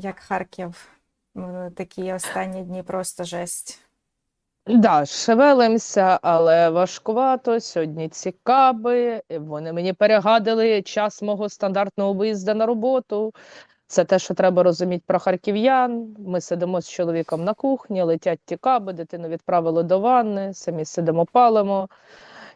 як Харків. Е, Такі останні дні просто жесть. Да, шевелимося, але важкувато. Сьогодні ці каби. Вони мені перегадили час мого стандартного виїзду на роботу. Це те, що треба розуміти про харків'ян. Ми сидимо з чоловіком на кухні, летять ті каби, дитину відправили до ванни, самі сидимо, палимо.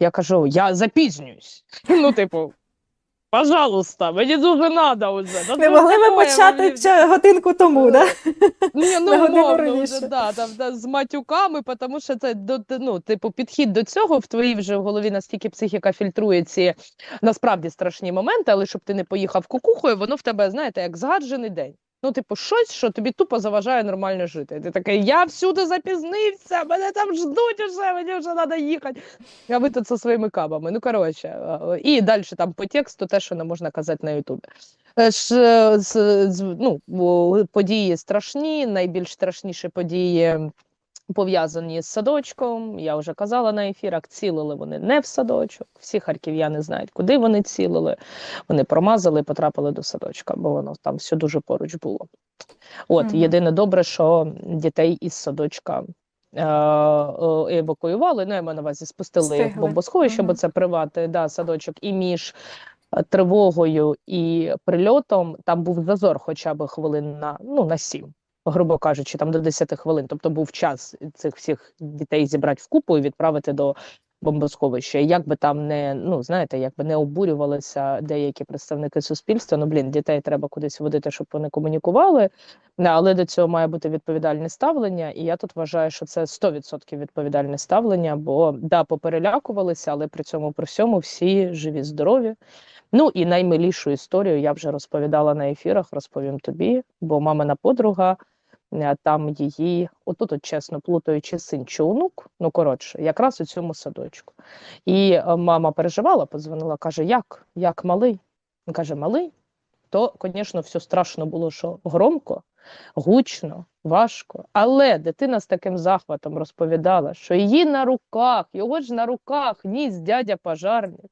Я кажу, я запізнююсь. Ну, типу, пожалуйста, мені дуже треба вже. Ну, Не ну, могли ви почати мені- годинку тому, да? Ні, ну, умовно, вже, да, там, да, з матюками, тому що це до- ну, типу, підхід до цього в твоїй вже в голові настільки психіка фільтрує ці насправді страшні моменти, але щоб ти не поїхав кукухою, воно в тебе, знаєте, як згаджений день. Ну, типу, щось, що тобі тупо заважає нормально жити. Ти такий, я всюди запізнився, мене там ждуть уже, мені вже треба їхати. А ви тут зі своїми кабами. Ну, коротше, і далі там по тексту те, що не можна казати на Ютубі. Е, ну, події страшні, найбільш страшніші події пов'язані з садочком. Я вже казала на ефірах, цілили вони не в садочок. Всі харків'яни знають, куди вони цілили. Вони промазали, потрапили до садочка, бо воно там все дуже поруч було. От, Мгм. єдине добре, що дітей із садочка. е, е, Евакуювали, ну я маю на увазі, спустили в бомбосховище, бо це приват, да, садочок, і між е, тривогою і прильотом там був зазор хоча б хвилин на, ну, на сім, грубо кажучи, там до 10 хвилин. Тобто був час цих всіх дітей зібрати в купу і відправити до бомбосховища. Як би там не, ну, знаєте, як би не обурювалися деякі представники суспільства, ну, блін, дітей треба кудись водити, щоб вони комунікували, але до цього має бути відповідальне ставлення, і я тут вважаю, що це 100% відповідальне ставлення, бо да, поперелякувалися, але при цьому при всьому всі живі, здорові. Ну і наймилішу історію я вже розповідала на ефірах, розповім тобі, бо мамина подруга, там її, отут, от, чесно, плутаючи син чи онук, ну коротше, якраз у цьому садочку. І е, мама переживала, подзвонила, каже: Як? Як малий? Він каже, малий. То, звісно, все страшно було, що громко, гучно, важко. Але дитина з таким захватом розповідала, що її на руках, його ж на руках ніс дядя пожарник.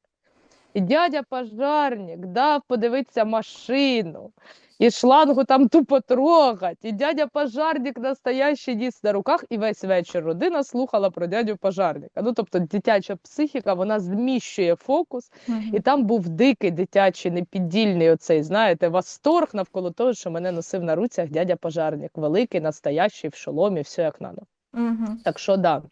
І дядя пожарник дав подивитися машину, і шлангу там тупо трогать, і дядя пожарник настоящий ніс на руках, і весь вечір родина слухала про дядю пожарника. Ну, тобто дитяча психіка, вона зміщує фокус, і там був дикий дитячий, непіддільний оцей, знаєте, восторг навколо того, що мене носив на руцях дядя пожарник, великий, настоящий, в шоломі, все як надо. Мгм. Так що да,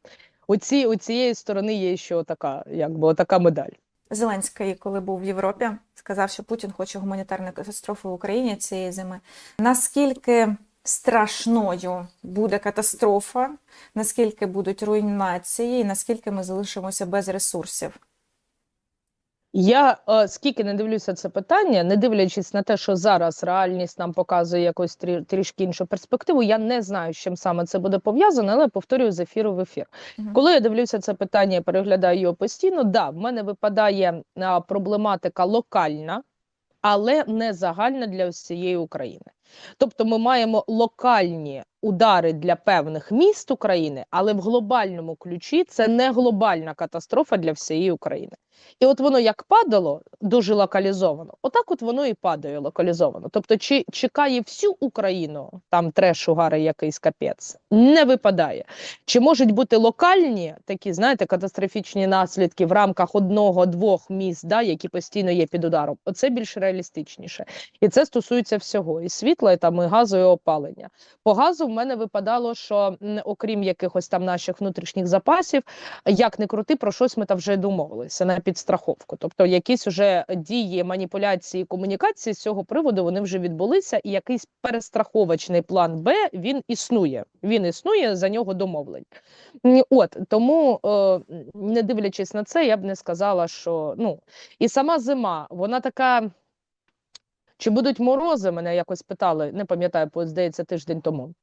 у, ці, у цієї сторони є ще така, якби така медаль. Зеленський, коли був в Європі, сказав, що Путін хоче гуманітарної катастрофи в Україні цієї зими. Наскільки страшною буде катастрофа, наскільки будуть руйнації, і наскільки ми залишимося без ресурсів? Я е, скільки не дивлюся це питання, не дивлячись на те, що зараз реальність нам показує якусь трі, трішки іншу перспективу, я не знаю, з чим саме це буде пов'язано, але повторюю з ефіру в ефір. Мгм. Коли я дивлюся це питання і переглядаю його постійно, да, в мене випадає а, проблематика локальна, але не загальна для всієї України. Тобто ми маємо локальні удари для певних міст України, але в глобальному ключі це не глобальна катастрофа для всієї України. І от воно як падало дуже локалізовано, отак от воно і падає локалізовано. Тобто, чи чекає всю Україну там треш, угари, якийсь капець, не випадає. Чи можуть бути локальні такі, знаєте, катастрофічні наслідки в рамках одного-двох міст, да, які постійно є під ударом? Оце більш реалістичніше. І це стосується всього: і світла, і там і газу, і опалення. По газу в мене випадало, що окрім якихось там наших внутрішніх запасів, як не крути, про щось ми там вже домовилися підстраховку. Тобто, якісь уже дії, маніпуляції, комунікації з цього приводу вони вже відбулися, і якийсь перестраховочний план Б він існує. Він існує за нього домовлень. От тому, е, не дивлячись на це, я б не сказала, що ну і сама зима, вона така. Чи будуть морози? Мене якось питали, не пам'ятаю, здається, тиждень тому.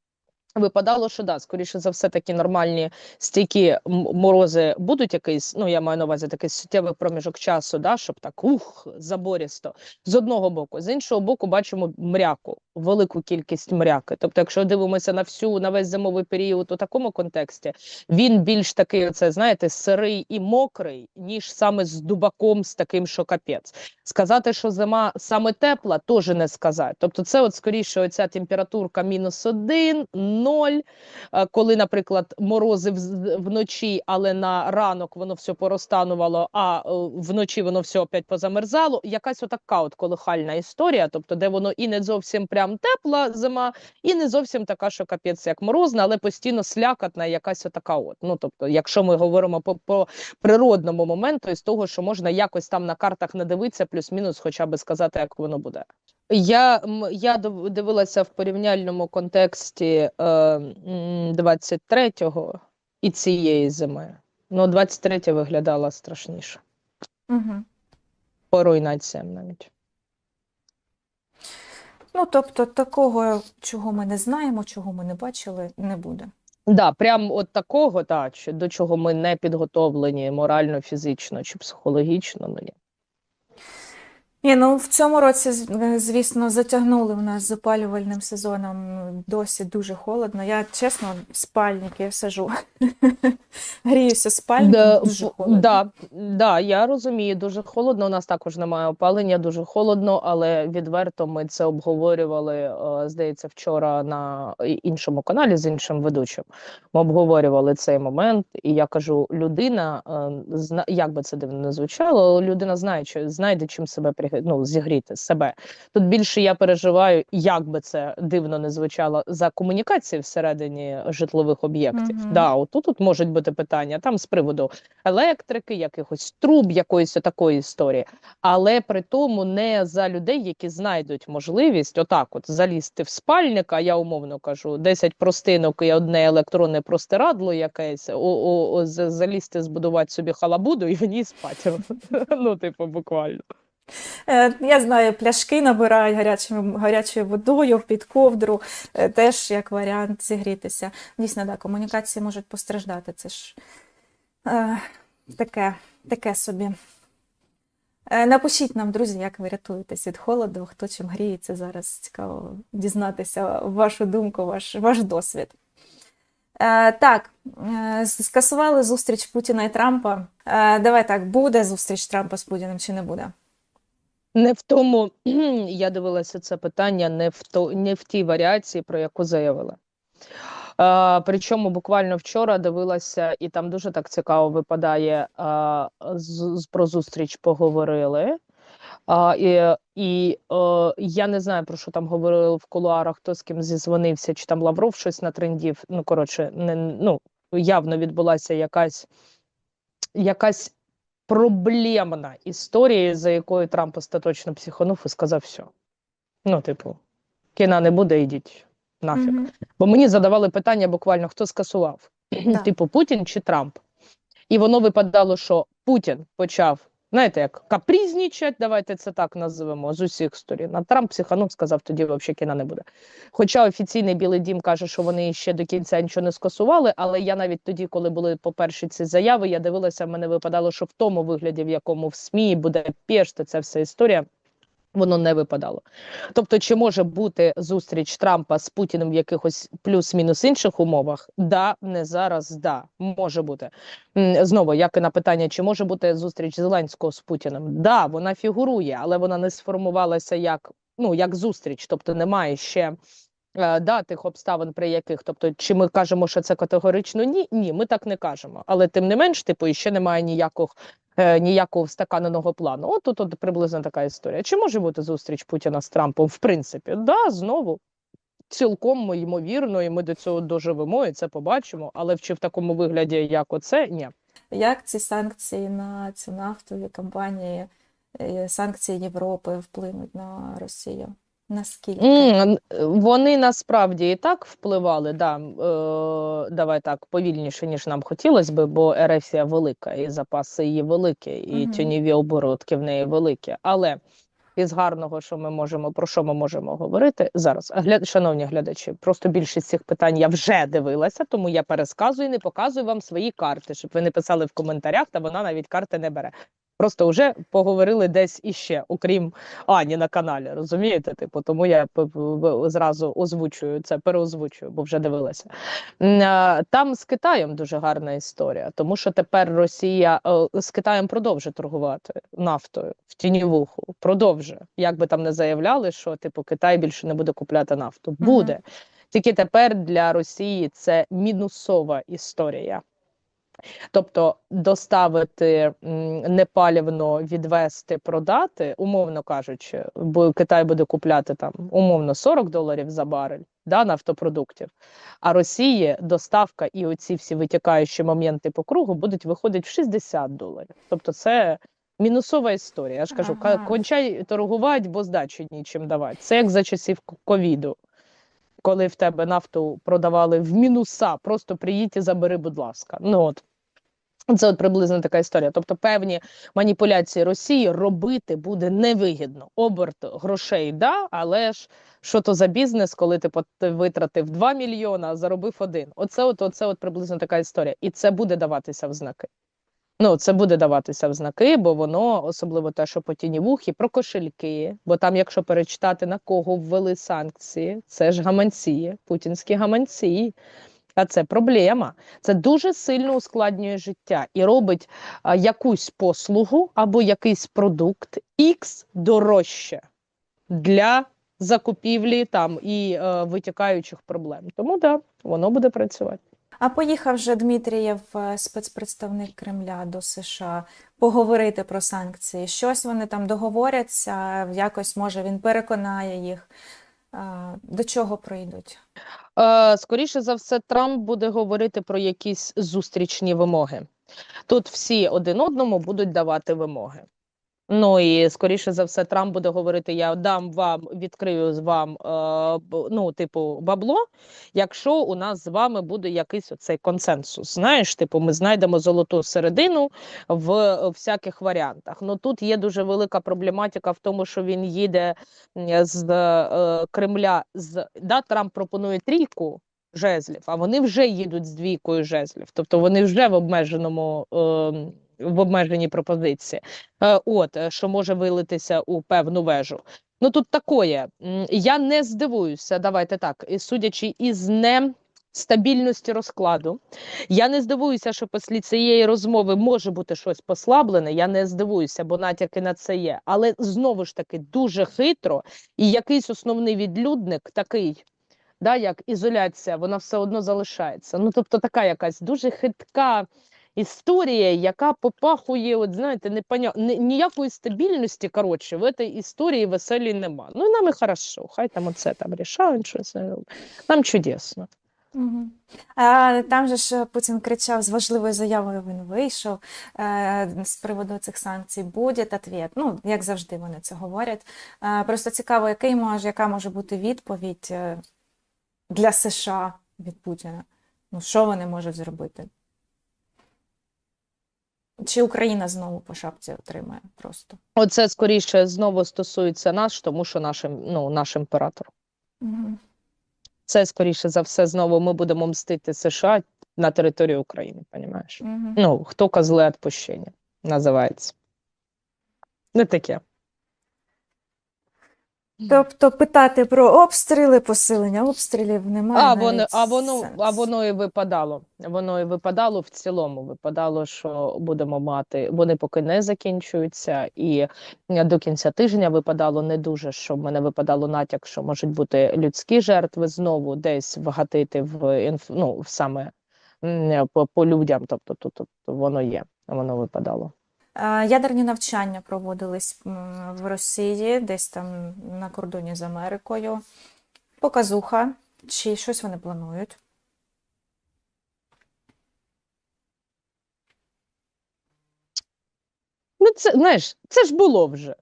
Випадало, що да, скоріше за все, такі нормальні стійкі морози будуть якийсь, ну я маю на увазі такий суттєвий проміжок часу, да, щоб так ух, заборісто. З одного боку, з іншого боку, бачимо мряку, велику кількість мряки. Тобто, якщо дивимося на всю на весь зимовий період у такому контексті, він більш такий, оце знаєте, сирий і мокрий, ніж саме з дубаком, з таким, що капець. Сказати, що зима саме тепла, теж не сказати. Тобто, це от скоріше оця температурка мінус один, ноль. е, Коли, наприклад, морози вночі, але на ранок воно все поростанувало, а е, вночі воно все опять позамерзало. Якась отака от колихальна історія, тобто, де воно і не зовсім прям тепла зима, і не зовсім така, що капець як морозна, але постійно слякатна, якась отака от. Ну тобто, якщо ми говоримо по, по природному моменту, із того, що можна якось там на картах надивитися, плюс-мінус, хоча би сказати, як воно буде. Я, я дивилася в порівняльному контексті е, 23-го і цієї зими. Ну, 23 виглядала страшніше. Угу. По руйнаціям навіть. Ну, тобто, такого, чого ми не знаємо, чого ми не бачили, не буде. Да, прям от такого, та, до чого ми не підготовлені морально, фізично чи психологічно. Ну, ні. Ні, ну в цьому році, е, звісно, затягнули в нас з опалювальним сезоном. Досі дуже холодно. Я чесно, в спальники сижу. Гріюся в спальнику, Да, дуже холодно. да, да, я розумію, дуже холодно. У нас також немає опалення, дуже холодно, але відверто ми це обговорювали, е, здається, вчора на іншому каналі з іншим ведучим. Ми обговорювали цей момент, і я кажу: людина, е, як би це дивно не звучало, людина знає, чи знайде чим себе пригрі- ну, зігріти себе. Тут більше я переживаю, як би це дивно не звучало за комунікації всередині житлових об'єктів. Мгм. Да, отут тут можуть бути питання там з приводу електрики, якихось труб, якоїсь такої історії, але при тому не за людей, які знайдуть можливість отак, от залізти в спальник, а я умовно кажу, 10 простинок і одне електронне простирадло якесь, о, о, о, залізти, збудувати собі халабуду і в ній спати. Ну, типу, буквально. Е, Я знаю, пляшки набирають гарячою, гарячою водою під ковдру, е, теж як варіант зігрітися. Дійсно, да, комунікації можуть постраждати. Це ж е, таке, таке собі. Напишіть нам, друзі, як ви рятуєтесь від холоду, хто чим гріється зараз. Цікаво дізнатися вашу думку, ваш, ваш досвід. Так, скасували зустріч Путіна і Трампа. Давай так, буде зустріч Трампа з Путіним чи не буде? Не в тому, я дивилася це питання не в то, не в тій варіації, про яку заявили. А, причому буквально вчора дивилася, і там дуже так цікаво випадає. А, з, про зустріч поговорили. А, і і е, я не знаю, про що там говорили в кулуарах, хто з ким зізвонився, чи там Лавров щось натрендів. Ну, коротше, не, ну, явно відбулася якась, якась проблемна історія, за якою Трамп остаточно психанув і сказав все. Ну, типу, кіна не буде, йдіть нафіг. Мгм. Бо мені задавали питання буквально, хто скасував, Да. типу Путін чи Трамп. І воно випадало, що Путін почав, знаєте, як капрізнічать, давайте це так називемо, з усіх сторін. А Трамп психанув, сказав, тоді взагалі кіна не буде. Хоча офіційний Білий Дім каже, що вони ще до кінця нічого не скасували, але я навіть тоді, коли були по перші ці заяви, я дивилася, в мене випадало, що в тому вигляді, в якому в СМІ буде пешти ця вся історія, воно не випадало. Тобто, чи може бути зустріч Трампа з Путіним в якихось плюс-мінус інших умовах? Да, не зараз, да, може бути. Знову, як і на питання, чи може бути зустріч Зеленського з Путіним? Да, вона фігурує, але вона не сформувалася як, ну, як зустріч, тобто немає ще. е, Да, тих обставин, при яких, тобто, чи ми кажемо, що це категорично ні? Ні, ми так не кажемо. Але тим не менш, типу, ще немає ніякого, е, ніякого встаканеного плану. От тут от приблизно така історія. Чи може бути зустріч Путіна з Трампом? В принципі, да, знову цілком ймовірно, і ми до цього доживемо, і це побачимо. Але чи в такому вигляді, як оце, ні. Як ці санкції на ці нафтові компанії, е, санкції Європи вплинуть на Росію? Наскільки? М, Вони насправді і так впливали, да, е, давай так, повільніше, ніж нам хотілося би, бо Ерефія велика, і запаси її великі, і Мгм. тіньові оборудки в неї великі. Але із гарного, що ми можемо про що ми можемо говорити зараз. Гля... Шановні глядачі, просто більшість цих питань я вже дивилася, тому я пересказую і не показую вам свої карти, щоб ви не писали в коментарях, та вона навіть карти не бере. Просто вже поговорили десь іще, окрім Ані на каналі. Розумієте? Типу, тому я зразу озвучую це, переозвучую, бо вже дивилася. Там з Китаєм дуже гарна історія, тому що тепер Росія е, з Китаєм продовжує торгувати нафтою в тіньовуху. Продовжує. Як би там не заявляли, що типу Китай більше не буде купляти нафту. Буде. Тільки тепер для Росії це мінусова історія. Тобто доставити непалівно, відвести, продати, умовно кажучи, бо Китай буде купляти там умовно 40 доларів за барель да, нафтопродуктів, а Росії доставка і оці всі витікаючі моменти по кругу будуть виходити в 60 доларів. Тобто це мінусова історія. Я ж кажу, ка- Ага. кончай торгувати, бо здачі нічим давати. Це як за часів ковіду. Коли в тебе нафту продавали в мінуса, просто приїдь і забери, будь ласка. Ну от це от приблизно така історія. Тобто, певні маніпуляції Росії робити буде невигідно. Оберт грошей, да, але ж що то за бізнес, коли ти витратив 2 мільйона, а заробив один. Оце от, оце от приблизно така історія. І це буде даватися в знаки. Ну, це буде даватися в знаки, бо воно, особливо те, що по тіньовухі, про кошельки. Бо там, якщо перечитати на кого ввели санкції, це ж гаманці, путінські гаманці. А це проблема. Це дуже сильно ускладнює життя і робить якусь послугу або якийсь продукт X дорожче для закупівлі там і е, витікаючих проблем. Тому да, воно буде працювати. А поїхав же Дмитрієв, е, спецпредставник Кремля до США, поговорити про санкції. Щось вони там договоряться, якось може він переконає їх. До чого прийдуть? Е, скоріше за все, Трамп буде говорити про якісь зустрічні вимоги. Тут всі один одному будуть давати вимоги. Ну і скоріше за все, Трамп буде говорити: я дам вам, відкрию з вам, е, ну, типу, бабло, якщо у нас з вами буде якийсь оцей консенсус. Знаєш, типу, ми знайдемо золоту середину в всяких варіантах. Ну тут є дуже велика проблематика в тому, що він їде з е, Кремля. З да, Трамп пропонує трійку жезлів, а вони вже їдуть з двійкою жезлів, тобто вони вже в обмеженому. Е, в обмеженій пропозиції, е, от е, що може вилитися у певну вежу. Ну тут такое. Я не здивуюся, давайте так, судячи із нестабільності розкладу. Я не здивуюся, що після цієї розмови може бути щось послаблене. Я не здивуюся, бо натяки на це є. Але знову ж таки дуже хитро, і якийсь основний відлюдник такий. Да, як ізоляція, вона все одно залишається. Ну, тобто, така якась дуже хитка історія, яка попахує, от знаєте, непоня... ні- ніякої стабільності, коротше, в цій історії веселій нема. Ну, і нам і хорошо, хай там оце там рішають, щось. Нам чудесно. Угу. А, там же ж Путін кричав з важливою заявою. Він вийшов е, з приводу цих санкцій. Буде ответ. Ну, як завжди, вони це говорять. Е, просто цікаво, який може, яка може бути відповідь е, для США від Путіна. Ну, що вони можуть зробити? Чи Україна знову по шапці отримає просто? Оце скоріше знову стосується нас, тому що наш, ну, наш імператор. Угу. Це скоріше за все знову ми будемо мстити США на території України, розумієш? Угу. Ну, хто козли відпущення називається. Не таке. Тобто питати про обстріли, посилення обстрілів немає. А воно, а воно, а воно і випадало. Воно і випадало в цілому. Випадало, що будемо мати. Вони поки не закінчуються, і до кінця тижня випадало не дуже. Що в мене випадало натяк, що можуть бути людські жертви знову десь вгатити в інф, ну, саме по, по людям. Тобто тут, тут воно є. Воно випадало. Е, Ядерні навчання проводились в Росії, десь там на кордоні з Америкою. Показуха, чи щось вони планують. Ну, це знаєш, це ж було вже.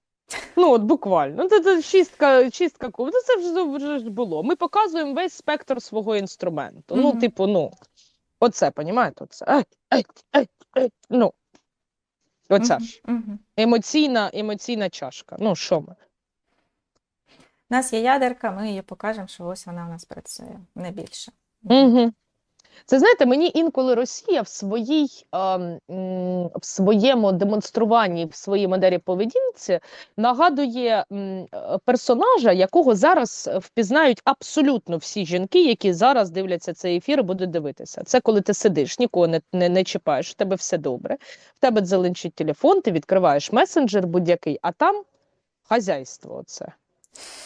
Ну, от буквально. Ну, це, це чистка, чистка куб. Ну, це вже, вже ж було. Ми показуємо весь спектр свого інструменту. Ну, типу, ну, оце, понімаєте? Оце. Ай, ай, ай, ай. Ну, Оця угу, ж угу. емоційна емоційна чашка. Ну, що ми? У нас є ядерка, ми її покажемо, що ось вона у нас працює не більше. Угу. Це знаєте, мені інколи Росія в своїй ем, в своєму демонструванні, в своїй модері поведінці нагадує е, персонажа, якого зараз впізнають абсолютно всі жінки, які зараз дивляться цей ефір і будуть дивитися. Це коли ти сидиш, нікого не, не, не чіпаєш, в тебе все добре, в тебе дзеленчить телефон, ти відкриваєш месенджер будь-який, а там хазяйство. Оце.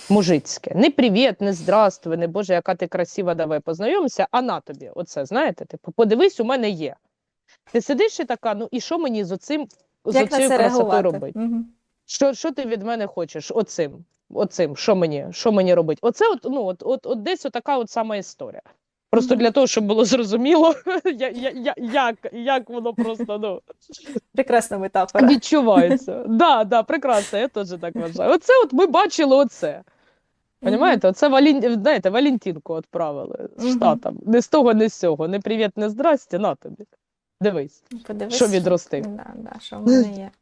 Мужицьке. Не привіт, не здравствуй, не Боже, яка ти красива, давай познайомимося, а на тобі. Оце, знаєте, типу, подивись, у мене є. Ти сидиш і така, ну і що мені з оцим, з Як оцією красотою робити? Угу. Що, що ти від мене хочеш? Оцим. Оцим, що мені, що мені робити? Оце от, ну, от, от, от десь отака от сама історія. Просто для того, щоб було зрозуміло, я, я, я, як, як воно просто ну, Прекрасна метафора. відчувається. Да, да, прекрасно, я теж так вважаю. Оце от ми бачили оце. Понімаєте, оце Валін... знаєте, Валентинку відправили з Мгм. штатам. Не з того, не з цього. Не привіт, не здрасте, на тобі. Дивись, Подивись, що відростив. Да, да, що в мене є.